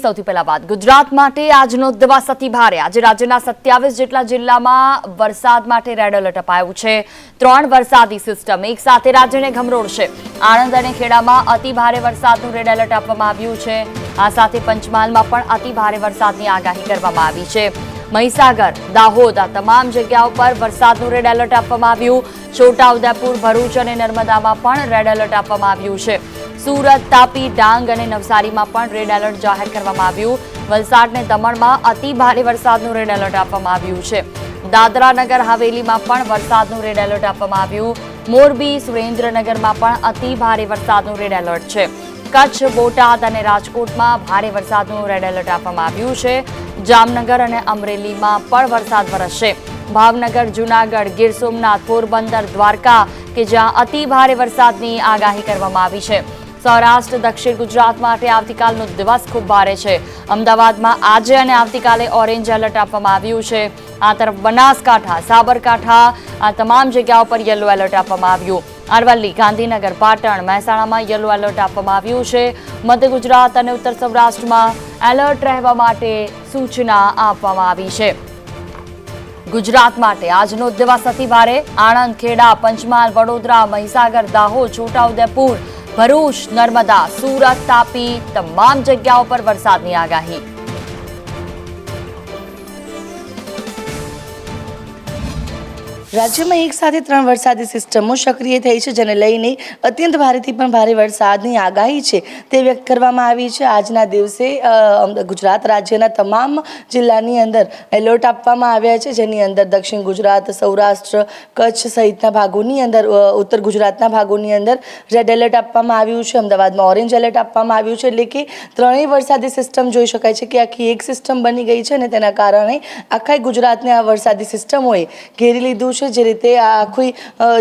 સૌથી પહેલા વાત. ગુજરાત માટે આજનો દિવસ અતિ ભારે આજે રાજ્યના સત્યાવીસ જેટલા જિલ્લામાં વરસાદ માટે રેડ એલર્ટ અપાયું છે. ત્રણ વરસાદી સિસ્ટમ એક સાથે રાજ્યને ગમરોડશે. આણંદ અને ખેડામાં અતિ ભારે વરસાદનું રેડ એલર્ટ આપવામાં આવ્યું છે. આ સાથે પંચમહાલમાં પણ અતિ ભારે વરસાદની આગાહી કરવામાં આવી છે. મહીસાગર, દાહોદ આ તમામ જગ્યાઓ પર વરસાદનું રેડ એલર્ટ આપવામાં આવ્યું. છોટાઉદેપુર ભરૂચ અને નર્મદામાં પણ રેડ એલર્ટ આપવામાં આવ્યું છે. સુરત, તાપી, ડાંગ અને નવસારીમાં પણ રેડ એલર્ટ જાહેર કરવામાં આવ્યું. વલસાડ અને દમણમાં અતિ ભારે વરસાદનું રેડ એલર્ટ આપવામાં આવ્યું છે. દાદરા નગર હવેલીમાં પણ વરસાદનું રેડ એલર્ટ આપવામાં આવ્યું. મોરબી, સુરેન્દ્રનગરમાં પણ અતિ ભારે વરસાદનું રેડ એલર્ટ છે. કચ્છ, બોટાદ અને રાજકોટમાં ભારે વરસાદનું રેડ એલર્ટ આપવામાં આવ્યું છે. જામનગર અને અમરેલીમાં પણ વરસાદ વરસશે. ભાવનગર, જૂનાગઢ, ગીર સોમનાથ, પોરબંદર, દ્વારકા, કે જ્યાં અતિ ભારે વરસાદની આગાહી કરવામાં આવી છે. સૌરાષ્ટ્ર, દક્ષિણ ગુજરાત માટે આવતીકાલનો દિવસ ખૂબ ભારે છે. અમદાવાદમાં આજે અને આવતીકાલે ઓરેન્જ એલર્ટ આપવામાં આવ્યું છે. આ તરફ બનાસકાંઠા, સાબરકાંઠા, આ તમામ જગ્યાઓ પર યલો એલર્ટ આપવામાં આવ્યું. અરવલ્લી, ગાંધીનગર, પાટણ, મહેસાણામાં યલો એલર્ટ આપવામાં આવ્યું છે. મધ્ય ગુજરાત અને ઉત્તર સૌરાષ્ટ્રમાં એલર્ટ રહેવા માટે સૂચના આપવામાં આવી છે. ગુજરાત માટે આજનો દિવસ અતિ ભારે. આણંદ, ખેડા, પંચમહાલ, વડોદરા, મહીસાગર, દાહોદ, છોટાઉદેપુર ભરૂચ નર્મદા સુરત તાપી તમામ જગ્યાઓ પર વરસાદની આગાહી. રાજ્યમાં એક સાથે ત્રણ વરસાદી સિસ્ટમો સક્રિય થઈ છે, જેને લઈને અત્યંત ભારેથી પણ ભારે વરસાદની આગાહી છે તે વ્યક્ત કરવામાં આવી છે. આજના દિવસે ગુજરાત રાજ્યના તમામ જિલ્લાની અંદર એલર્ટ આપવામાં આવ્યા છે. જેની અંદર દક્ષિણ ગુજરાત, સૌરાષ્ટ્ર, કચ્છ સહિતના ભાગોની અંદર ઉત્તર ગુજરાતના ભાગોની અંદર રેડ એલર્ટ આપવામાં આવ્યું છે. અમદાવાદમાં ઓરેન્જ એલર્ટ આપવામાં આવ્યું છે. એટલે કે ત્રણેય વરસાદી સિસ્ટમ જોઈ શકાય છે કે આખી એક સિસ્ટમ બની ગઈ છે અને તેના કારણે આખા ગુજરાતને આ વરસાદી સિસ્ટમોએ ઘેરી લીધું છે. જે રીતે આ આખી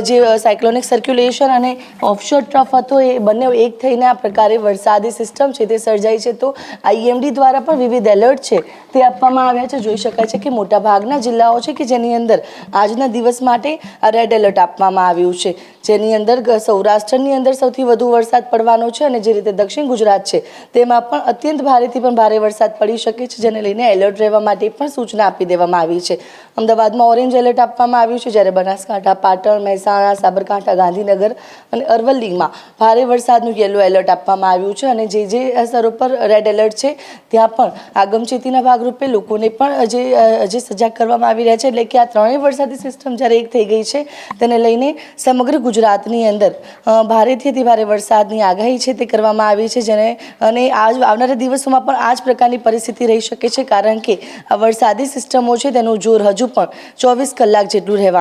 જે સાયક્લોનિક સર્ક્યુલેશન અને ઓફશોર ટ્રફ હતો, એ બંને એક થઈને આ પ્રકારે વરસાદી સિસ્ટમ છે તે સર્જાઈ છે. તો આઈએમડી દ્વારા પણ વિવિધ એલર્ટ છે તે આપવામાં આવ્યા છે. જોઈ શકાય છે કે મોટાભાગના જિલ્લાઓ છે કે જેની અંદર આજના દિવસ માટે આ રેડ એલર્ટ આપવામાં આવ્યું છે. જેની અંદર સૌરાષ્ટ્રની અંદર સૌથી વધુ વરસાદ પડવાનો છે અને જે રીતે દક્ષિણ ગુજરાત છે તેમાં પણ અત્યંત ભારેથી પણ ભારે વરસાદ પડી શકે છે. જેને લઈને એલર્ટ રહેવા માટે પણ સૂચના આપી દેવામાં આવી છે. અમદાવાદમાં ઓરેન્જ એલર્ટ આપવામાં આવ્યું છે. જ્યારે બનાસકાંઠા, પાટણ, મહેસાણા, સાબરકાંઠા, ગાંધીનગર અને અરવલ્લીમાં ભારે વરસાદનું યલો એલર્ટ આપવામાં આવ્યું છે અને જે જે સ્તરો પર રેડ એલર્ટ છે, ત્યાં પણ આગમચેતીના ભાગરૂપે લોકોને પણ જે જે સજાગ કરવામાં આવી રહ્યા છે. એટલે કે આ ત્રણેય વરસાદી સિસ્ટમ જ્યારે એક થઈ ગઈ છે, તેને લઈને સમગ્ર ગુજરાતની અંદર ભારેથી અતિ ભારે વરસાદની આગાહી છે તે કરવામાં આવી છે, જેને, અને આજ આવનારા દિવસોમાં પણ આ જ પ્રકારની પરિસ્થિતિ રહી શકે છે, કારણ કે આ વરસાદી સિસ્ટમો છે, તેનું જોર હજુ પણ ચોવીસ કલાક જેટલું રહેવાનું